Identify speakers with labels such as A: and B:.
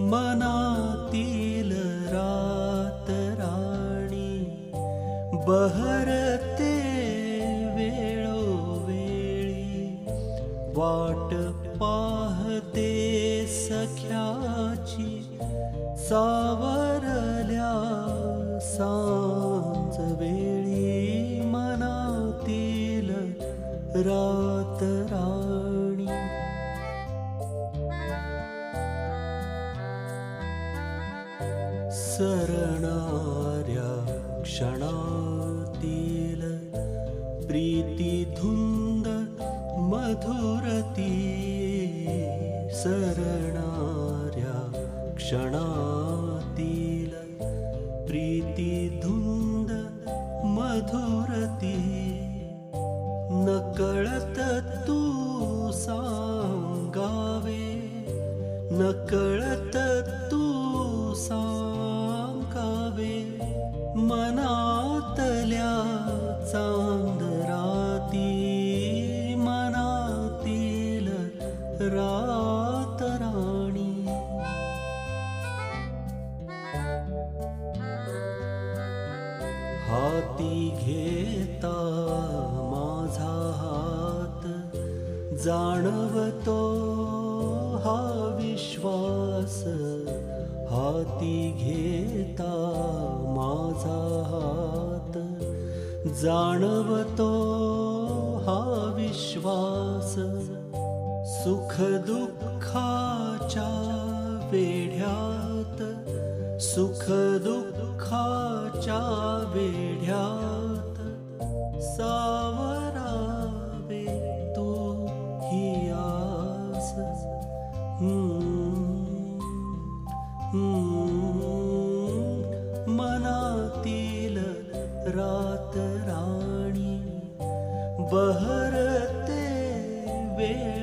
A: मनातील रात राणी बहरते वेळोवेळी. वाट पाहते सख्याची सावरल्या सांज वेळी मनातील रात क्षणातील प्रीतिधुन्द मधुरती सरणाऱ्या क्षणातील प्रीतिधुन्द मधुरती नकळत तू सांगावे नकळत तू सांगावे मनातल्या चांदराती मनातील रात राणी. हाती घेता माझा हात जाणवतो हा विश्वास. हाती घेता माझा हात. जाणवतो हा विश्वास सुख दुःखाच्या वेढ्यात. सुख दुःखाच्या वेढ्यात मनातील राणी बहरते वेळ